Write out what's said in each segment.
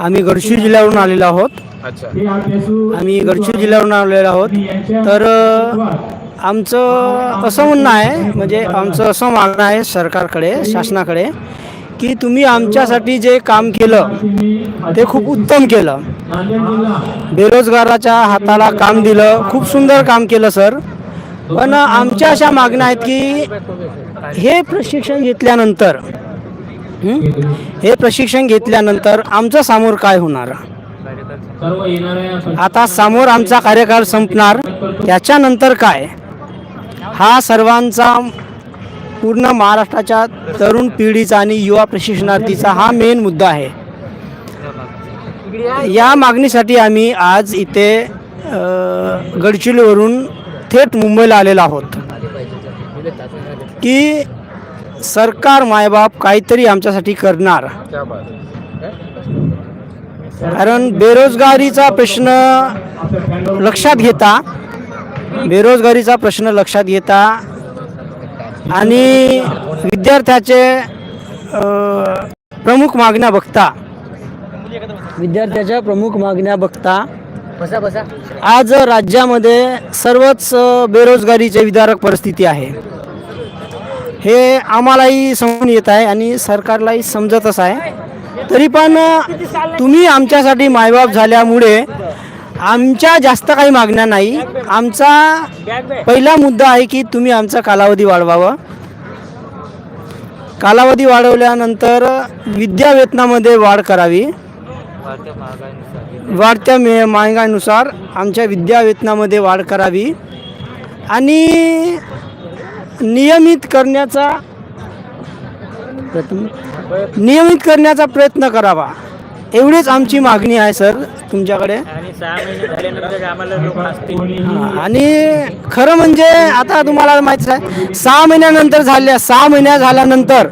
आम्ही गडचिरोली जिल्ह्यावरून आलेलो आहोत. अच्छा. आम्ही गडचिरोली जिल्ह्यावरून आलेलो आहोत. तर आमचं असं म्हणणं आहे म्हणजे आमचं असं मागणं आहे सरकारकडे शासनाकडे की तुम्ही आमच्यासाठी जे काम केलं ते खूप उत्तम केलं. बेरोजगाराच्या हाताला काम दिलं खूप सुंदर काम केलं सर. पण आमच्या अशा मागण्या आहेत की हे प्रशिक्षण घेतल्यानंतर हं? हे प्रशिक्षण घेतल्यानंतर आमचं समोर काय होणार? आता समोर आमचा कार्यकाळ संपणार. त्याच्यानंतर काय? हा सर्वांचा पूर्ण महाराष्ट्राच्या तरुण पिढीचा आणि युवा प्रशिक्षणार्थीचा हा मेन मुद्दा आहे. या मागणीसाठी आम्ही आज इथे अ, गडचिरोलीवरून थेट मुंबईला आलेलो आहोत. की सरकार मायबाप काहीतरी आमच्यासाठी करणार. क्या बात कारण बेरोजगारीचा प्रश्न लक्षात घेता बेरोजगारीचा प्रश्न लक्षात घेता आणि विद्यार्थ्याचे प्रमुख मागण्या बघता. विद्यार्थ्याच्या प्रमुख मागण्या बघता. आज राज्यामध्ये सर्वच बेरोजगारीचे विदारक परिस्थिती आहे. हे आम्हालाही समजून येत आहे आणि सरकारलाही समजतच आहे. तरी पण तुम्ही आमच्यासाठी मायबाप झाल्यामुळे आमच्या जास्त काही मागण्या नाही. आमचा पहिला मुद्दा आहे की तुम्ही आमचा कालावधी वाढवावा. कालावधी वाढवल्यानंतर विद्यावेतनामध्ये वाढ करावी. वाढत्या मे महागाईनुसार आमच्या विद्यावेतनामध्ये वाढ करावी. आणि नियमित करण्याचा नियमित करण्याचा प्रयत्न करावा. एवढीच आमची मागणी आहे सर तुमच्याकडे. आणि खरं म्हणजे आता तुम्हाला माहितीच आहे सहा महिन्यानंतर झाल्या सहा महिन्या झाल्यानंतर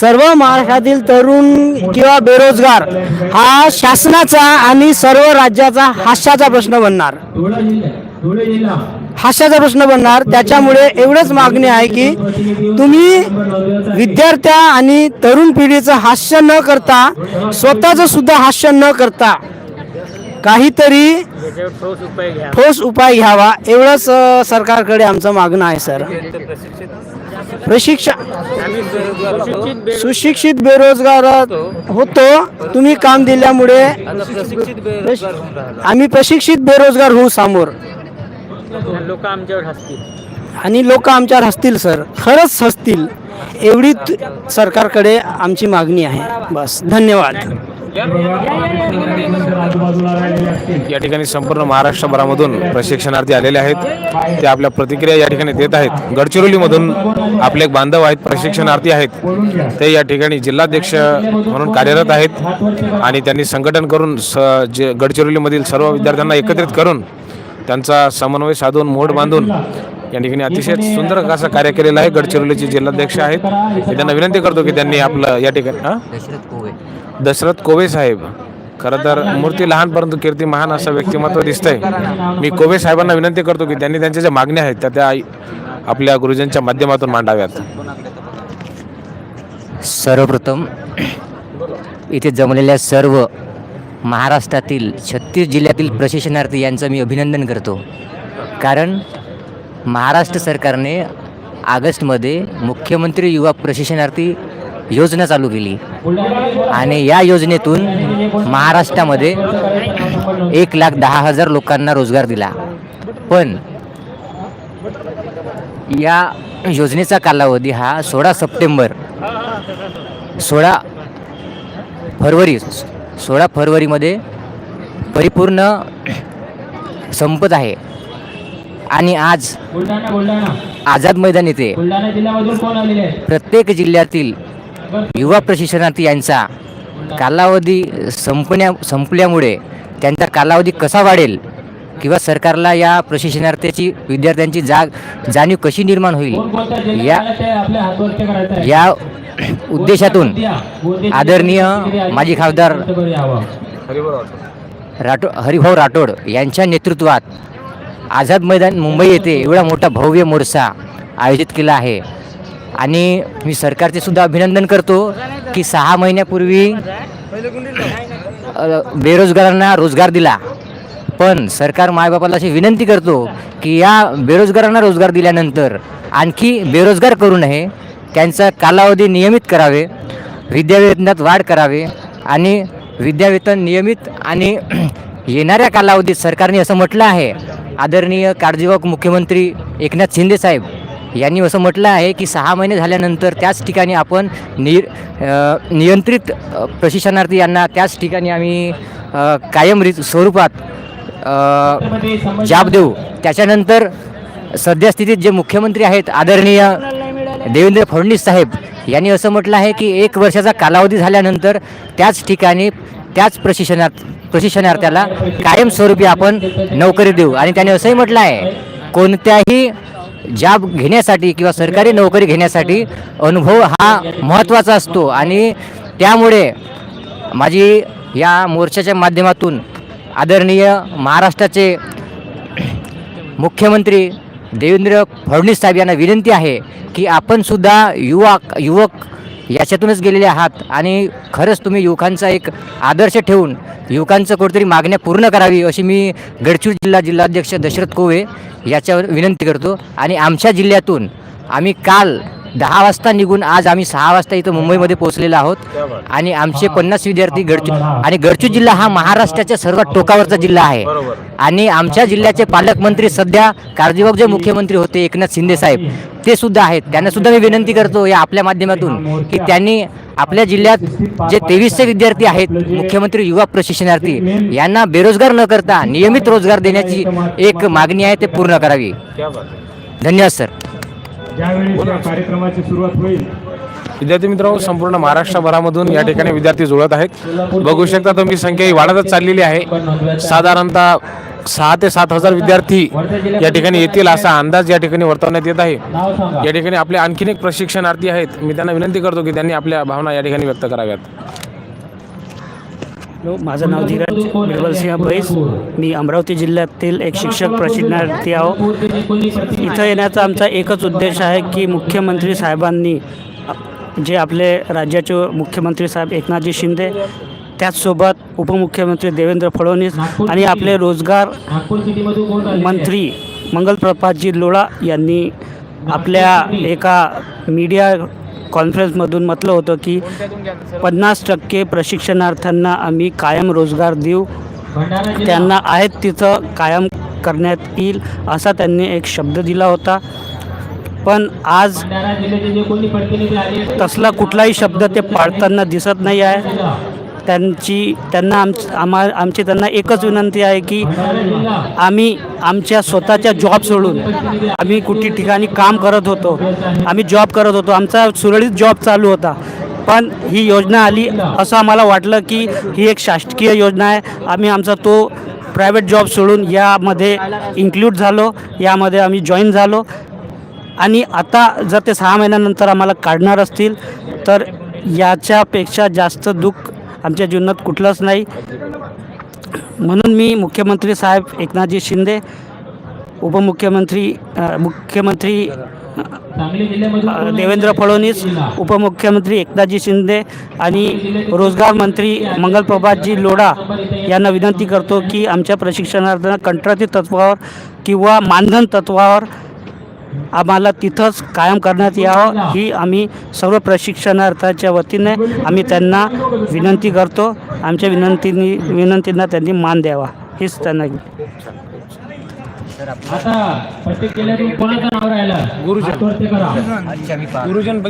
सर्व महाराष्ट्रातील तरुण किंवा बेरोजगार हा शासनाचा आणि सर्व राज्याचा हास्याचा प्रश्न बनणार. हास्याचा प्रश्न बनणार. त्याच्यामुळे एवढंच मागणी आहे की तुम्ही विद्यार्थ्या आणि तरुण पिढीचं हास्य न करता स्वतःचं सुद्धा हास्य न करता काहीतरी ठोस उपाय घ्यावा. एवढंच सरकारकडे आमचं मागणं आहे सर. प्रशिक्षण सुशिक्षित बेरोजगार होतो. तुम्ही काम दिल्यामुळे आम्ही प्रशिक्षित बेरोजगार होऊ समोर. लोक आमच्यावर हसतील. आणि लोक आमच्यावर हसतील सर. खरंच हसतील. एवढी त- सरकारकडे आमची मागणी आहे. बस. धन्यवाद. या ठिकाणी संपूर्ण महाराष्ट्रभरामधून प्रशिक्षणार्थी आलेले आहेत. ते आपल्या प्रतिक्रिया या ठिकाणी देत आहेत. गडचिरोलीमधून आपले एक बांधव आहेत प्रशिक्षणार्थी आहेत. ते या ठिकाणी जिल्हाध्यक्ष म्हणून कार्यरत आहेत. आणि त्यांनी संघटन करून स जे गडचिरोलीमधील सर्व विद्यार्थ्यांना एकत्रित करून त्यांचा समन्वय साधून मोड बांधून या ठिकाणी अतिशय सुंदर असं कार्य केलेलं आहे. गडचिरोलीचे जिल्हाध्यक्ष आहेत. मी त्यांना विनंती करतो की त्यांनी आपलं या ठिकाणी दशरथ कोवे. साहेब. खरं तर मूर्ती लहान परंतु कीर्ती महान असं व्यक्तिमत्व दिसतंय. मी कोवे साहेबांना विनंती करतो की त्यांनी त्यांच्या ज्या मागण्या आहेत त्या त्या आपल्या गुरुजींच्या माध्यमातून मांडाव्यात. सर्वप्रथम इथे जमलेल्या सर्व महाराष्ट्रातील छत्तीस जिल्ह्यातील प्रशिक्षणार्थी यांचं मी अभिनंदन करतो. कारण महाराष्ट्र सरकारने ऑगस्टमध्ये मुख्यमंत्री युवा प्रशिक्षणार्थी योजना चालू केली. आणि या योजनेतून महाराष्ट्रामध्ये एक लाख दहा हजार लोकांना रोजगार दिला. पण या योजनेचा कालावधी हा सोळा सप्टेंबर सोळा फरवरी सोळा फरवरीमध्ये परिपूर्ण संपत आहे. आणि आज आझाद मैदान येथे प्रत्येक जिल्ह्यातील युवा प्रशिक्षणार्थी यांचा कालावधी संपण्या संपल्यामुळे त्यांचा कालावधी कसा वाढेल किंवा सरकारला या प्रशिक्षणार्थ्याची विद्यार्थ्यांची जाग जाणीव कशी निर्माण होईल या या उद्देशातून आदरणीय माजी खासदार राठो हरिभाऊ राठोड यांच्या नेतृत्वात आझाद मैदान मुंबई येथे एवढा मोठा भव्य मोर्चा आयोजित केला आहे. आणि मी सरकारचे सुद्धा अभिनंदन करतो की सहा महिन्यापूर्वी बेरोजगारांना रोजगार दिला. पण सरकार मायबापाला अशी विनंती करतो की या बेरोजगारांना रोजगार दिल्यानंतर आणखी बेरोजगार करू नये. त्यांचा कालावधी नियमित करावे विद्यावेतनात वाढ करावे आणि विद्यावेतन नियमित आणि येणाऱ्या कालावधीत सरकारने असं म्हटलं आहे. आदरणीय काळजीवाहक मुख्यमंत्री एकनाथ शिंदेसाहेब यांनी असं म्हटलं आहे की सहा महिने झाल्यानंतर त्याच ठिकाणी आपण नि नियंत्रित प्रशिक्षणार्थी यांना त्याच ठिकाणी आम्ही कायम रि स्वरूपात जाब देऊ. त्याच्यानंतर सद्यस्थितीत जे मुख्यमंत्री आहेत आदरणीय देवेंद्र फडणवीस साहेब यांनी असं म्हटलं आहे की एक वर्षाचा कालावधी झाल्यानंतर त्याच ठिकाणी त्याच प्रशिक्षणार्थ प्रशिक्षणार्थ्याला कायमस्वरूपी आपण नोकरी देऊ. आणि त्याने असंही म्हटलं आहे कोणत्याही जॉब घेण्यासाठी किंवा सरकारी नोकरी घेण्यासाठी अनुभव हा महत्त्वाचा असतो. आणि त्यामुळे माझी या मोर्चाच्या माध्यमातून आदरणीय महाराष्ट्राचे मुख्यमंत्री देवेंद्र फडणवीस साहेब यांना विनंती आहे की आपणसुद्धा युवा युवक याच्यातूनच गेलेले आहात आणि खरंच तुम्ही युवकांचा एक आदर्श ठेवून युवकांचं कुठेतरी मागण्या पूर्ण करावी अशी मी गडचिरोली जिल्हा जिल्हाध्यक्ष दशरथ कोवे याच्यावर विनंती करतो. आणि आमच्या जिल्ह्यातून आम्ही काल दहा वाजता निघून आज आम्ही सहा वाजता इथं मुंबईमध्ये पोहोचलेलो आहोत. आणि आमचे पन्नास विद्यार्थी गडचू आणि गडचिरोली जिल्हा हा महाराष्ट्राच्या सर्वात टोकावरचा जिल्हा आहे. आणि आमच्या जिल्ह्याचे पालकमंत्री सध्या काळजीवाहक जे मुख्यमंत्री होते एकनाथ शिंदे साहेब. ते सुद्धा आहेत. त्यांना सुद्धा मी विनंती करतो या आपल्या माध्यमातून की त्यांनी आपल्या जिल्ह्यात जे तेवीसशे विद्यार्थी आहेत मुख्यमंत्री युवा प्रशिक्षणार्थी यांना बेरोजगार न करता नियमित रोजगार देण्याची एक मागणी आहे ते पूर्ण करावी. धन्यवाद सर. ज्यावेळेस या कार्यक्रमाची सुरुवात होईल विद्यार्थी मित्रांनो संपूर्ण महाराष्ट्रभरामधून या ठिकाणी विद्यार्थी जुळत आहेत. बघू शकता तुम्ही संख्या ही वाढतच चाललेली आहे. साधारणतः सहा ते सात हजार विद्यार्थी या ठिकाणी येतील असा अंदाज या ठिकाणी वर्तवण्यात येत आहे. या ठिकाणी आपले आणखीन एक प्रशिक्षणार्थी आहेत. मी त्यांना विनंती करतो की त्यांनी आपल्या भावना या ठिकाणी व्यक्त कराव्यात. माझं नाव धीरज बिरबलसिंह बैस. मी अमरावती जिल्ह्यातील एक शिक्षक प्रशिक्षणार्थी आहो. इथं येण्याचा आमचा एकच उद्देश आहे की मुख्यमंत्री साहेबांनी जे आपले राज्याचे मुख्यमंत्री साहेब एकनाथजी शिंदे त्याचसोबत उपमुख्यमंत्री देवेंद्र फडणवीस आणि आपले रोजगार मंत्री मंगल कोण लोळा यांनी आपल्या एका मीडिया कॉन्फरन्समधून म्हटलं होतं की पन्नास टक्के प्रशिक्षणार्थ्यांना आम्ही कायम रोजगार देऊ. त्यांना आहेत तिथं कायम करण्यात येईल असा त्यांनी एक शब्द दिला होता पण आज तसला कुठलाही शब्द ते पाळताना दिसत नाही आहे त्यांची त्यांना आम आम्हा आमची त्यांना एकच विनंती आहे की आम्ही आमच्या स्वतःच्या जॉब सोडून आम्ही कुठे ठिकाणी काम करत होतो आम्ही जॉब करत होतो आमचा सुरळीत जॉब चालू होता. पण ही योजना आली असं आम्हाला वाटलं की ही एक शासकीय योजना आहे. आम्ही आमचा तो प्रायव्हेट जॉब सोडून यामध्ये इन्क्लूड झालो यामध्ये आम्ही जॉईन झालो. आणि आता जर ते सहा महिन्यानंतर आम्हाला काढणार असतील तर याच्यापेक्षा जास्त दुःख आमच्या जीवनात कुठलंच नाही. म्हणून मी मुख्यमंत्री साहेब एकनाथजी शिंदे उपमुख्यमंत्री मुख्यमंत्री देवेंद्र फडणवीस उपमुख्यमंत्री एकनाथजी शिंदे आणि रोजगार मंत्री मंगलप्रभातजी लोढा यांना विनंती करतो की आमच्या प्रशिक्षणार्थींना कंत्राटी तत्वावर किंवा मानधन तत्वावर आम्हाला तिथंच कायम करण्यात यावं ही आम्ही सर्व प्रशिक्षणार्थाच्या वतीने आम्ही त्यांना विनंती करतो. आमच्या विनंतीनी विनंतींना त्यांनी मान द्यावा. हीच त्यांना गुरुजन. गुरुजन